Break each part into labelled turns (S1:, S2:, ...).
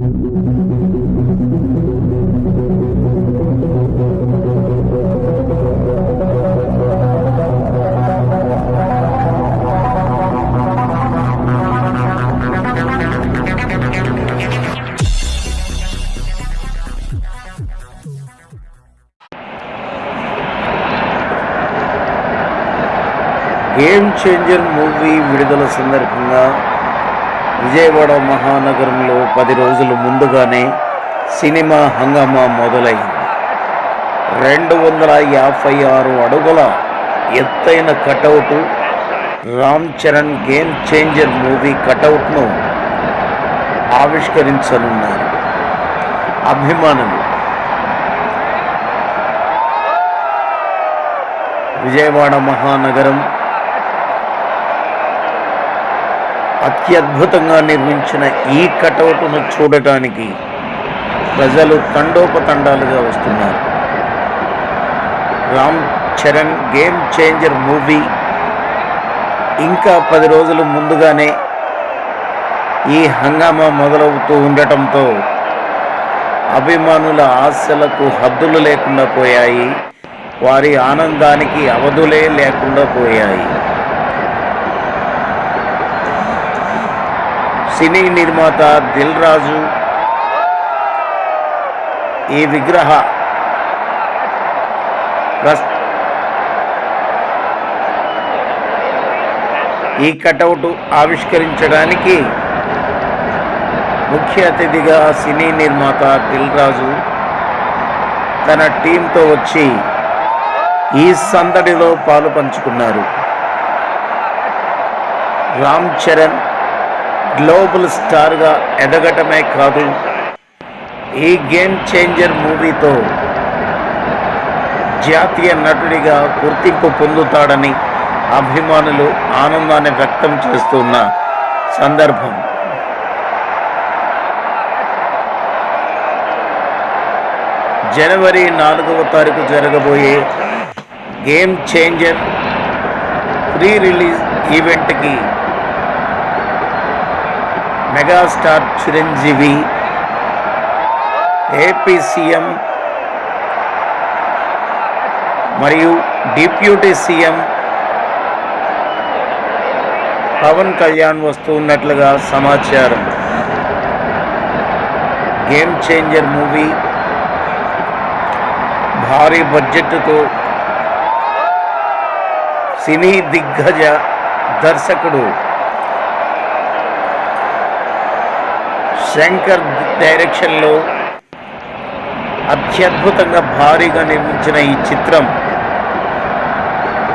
S1: Game changer movie విడుదల సందర్భంగా విజయవాడ మహానగరంలో పది రోజుల ముందుగానే సినిమా హంగామా మొదలైంది. రెండు వందల యాభై ఆరు అడుగుల ఎత్తైన cutout Ram Charan game changer movie కటౌట్ను ఆవిష్కరించనున్నారు. అభిమానులు. విజయవాడ మహానగరం అత్యద్భుతంగా నిర్మించిన ఈ కటౌట్ను చూడటానికి ప్రజలు తండోపతండాలుగా వస్తున్నారు. Ram Charan game changer movie ఇంకా పది రోజులు ముందుగానే ఈ హంగామా మొదలవుతూ ఉండటంతో అభిమానుల ఆశలకు హద్దులు లేకుండా పోయాయి. వారి ఆనందానికి అవధులే లేకుండా పోయాయి. సినీ నిర్మాత దిల్ రాజు ఈ విగ్రహ ఈ కటౌట్ ఆవిష్కరించడానికి ముఖ్య అతిథిగా సినీ నిర్మాత దిల్ రాజు తన టీంతో వచ్చి ఈ సందడిలో పాలు పంచుకున్నారు. రామ్ చరణ్ గ్లోబల్ స్టార్గా ఎదగటమే కాదు. ఈ గేమ్ చేంజర్ మూవీతో జాతీయ నటుడిగా గుర్తింపు పొందుతాడని అభిమానులు ఆనందాన్ని వ్యక్తం చేస్తున్న సందర్భం. జనవరి నాలుగవ తారీఖు జరగబోయే గేమ్ చేంజర్ ప్రీ రిలీజ్ ఈవెంట్కి మెగాస్టార్ చిరంజీవి ఏపీ సీఎం మరియు డిప్యూటీ సీఎం పవన్ కళ్యాణ్ వస్తున్నట్లుగా సమాచారం. గేమ్ చేంజర్ మూవీ భారీ బడ్జెట్తో సినీ దిగ్గజ దర్శకుడు శంకర్ డైరెక్షన్లో అత్యద్భుతంగా భారీగా నిర్మించిన ఈ చిత్రం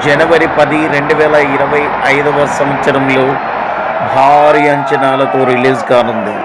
S1: జనవరి పది రెండు వేల ఇరవై ఐదవ సంవత్సరంలో భారీ అంచనాలతో రిలీజ్ కానుంది.